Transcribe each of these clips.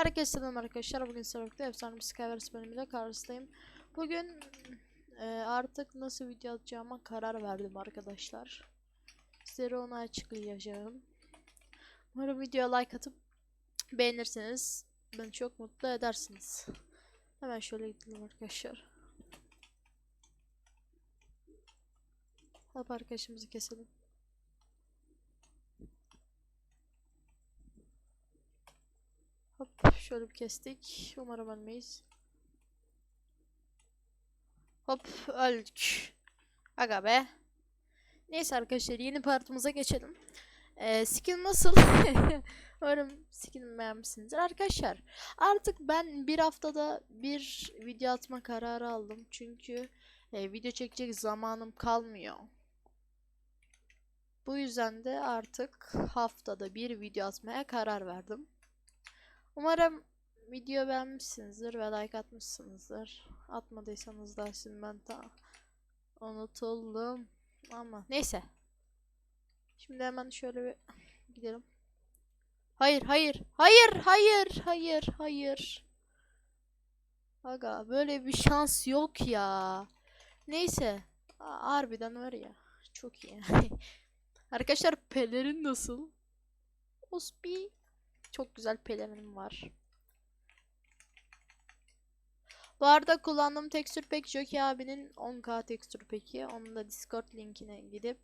Herkese selam arkadaşlar. Bugün Sırık'ta efsane bir Skywars bölümüyle karşınızdayım. Bugün e, artık nasıl video atacağıma karar verdim arkadaşlar. Size onu açıklayacağım. Umarım videoya like atıp beğenirseniz beni çok mutlu edersiniz. Hemen şöyle gidelim arkadaşlar. Hop arkadaşımızı keselim. Hop şöyle bir kestik. Umarım ölmeyiz. Hop öldük. Aga be. Neyse arkadaşlar yeni partımıza geçelim. Ee, skin nasıl? Umarım skinimi beğenmişsinizdir. Arkadaşlar artık ben bir haftada bir video atma kararı aldım. Çünkü e, video çekecek zamanım kalmıyor. Bu yüzden de artık haftada bir video atmaya karar verdim. Umarım video beğenmişsinizdir ve like atmışsınızdır. Atmadıysanız da şimdi ben ta unutuldum. Ama neyse. Şimdi hemen şöyle bir gidelim. Hayır, hayır, hayır, hayır, hayır, hayır. Aga böyle bir şans yok ya. Neyse. Aa, Harbiden var ya. Çok iyi. Arkadaşlar pelerin nasıl? Osbi. Çok güzel pelerinim var. Bu arada kullandığım tekstür pek Joki abinin 10k tekstür peki. Onun da Discord linkine gidip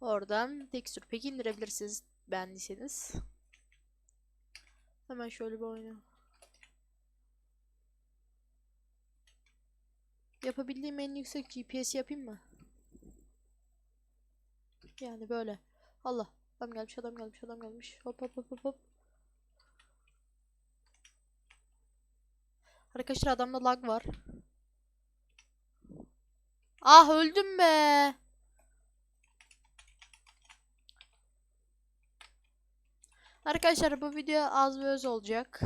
oradan tekstür pek indirebilirsiniz beğendiyseniz. Hemen şöyle bir oyna. Yapabildiğim en yüksek GPS yapayım mı? Yani böyle. Allah. Adam gelmiş, adam gelmiş, adam gelmiş. Hop hop hop hop. Arkadaşlar adamda lag var. Ah öldüm be. Arkadaşlar bu video az ve öz olacak.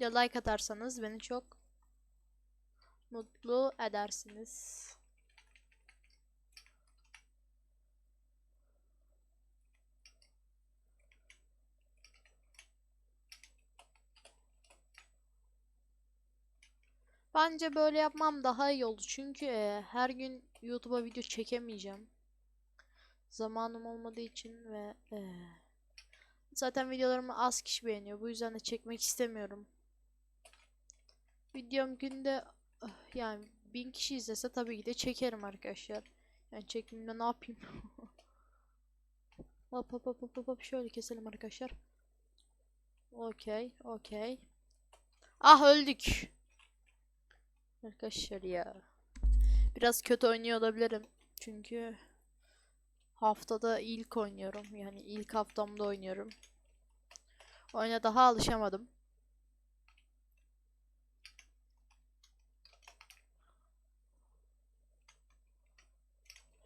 De like atarsanız beni çok mutlu edersiniz. Bence böyle yapmam daha iyi oldu. Çünkü e, her gün YouTube'a video çekemeyeceğim. Zamanım olmadığı için ve e, zaten videolarımı az kişi beğeniyor. Bu yüzden de çekmek istemiyorum. Videom günde ah, yani bin kişi izlese tabii ki de çekerim arkadaşlar. Yani çekimde ne yapayım? hop hop hop hop hop şöyle keselim arkadaşlar. Okey, okey. Ah öldük. Arkadaşlar ya. Biraz kötü oynuyor olabilirim. Çünkü haftada ilk oynuyorum. Yani ilk haftamda oynuyorum. Oyuna daha alışamadım.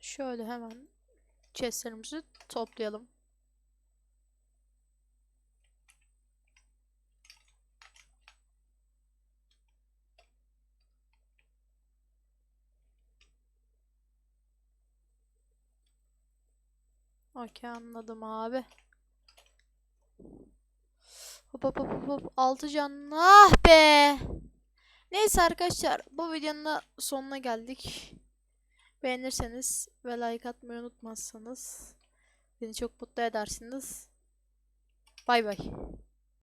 Şöyle hemen chestlerimizi toplayalım. Okey anladım abi. Hop hop hop hop hop. 6 can. Ah be. Neyse arkadaşlar bu videonun da sonuna geldik. Beğenirseniz ve like atmayı unutmazsanız beni çok mutlu edersiniz. Bay bay.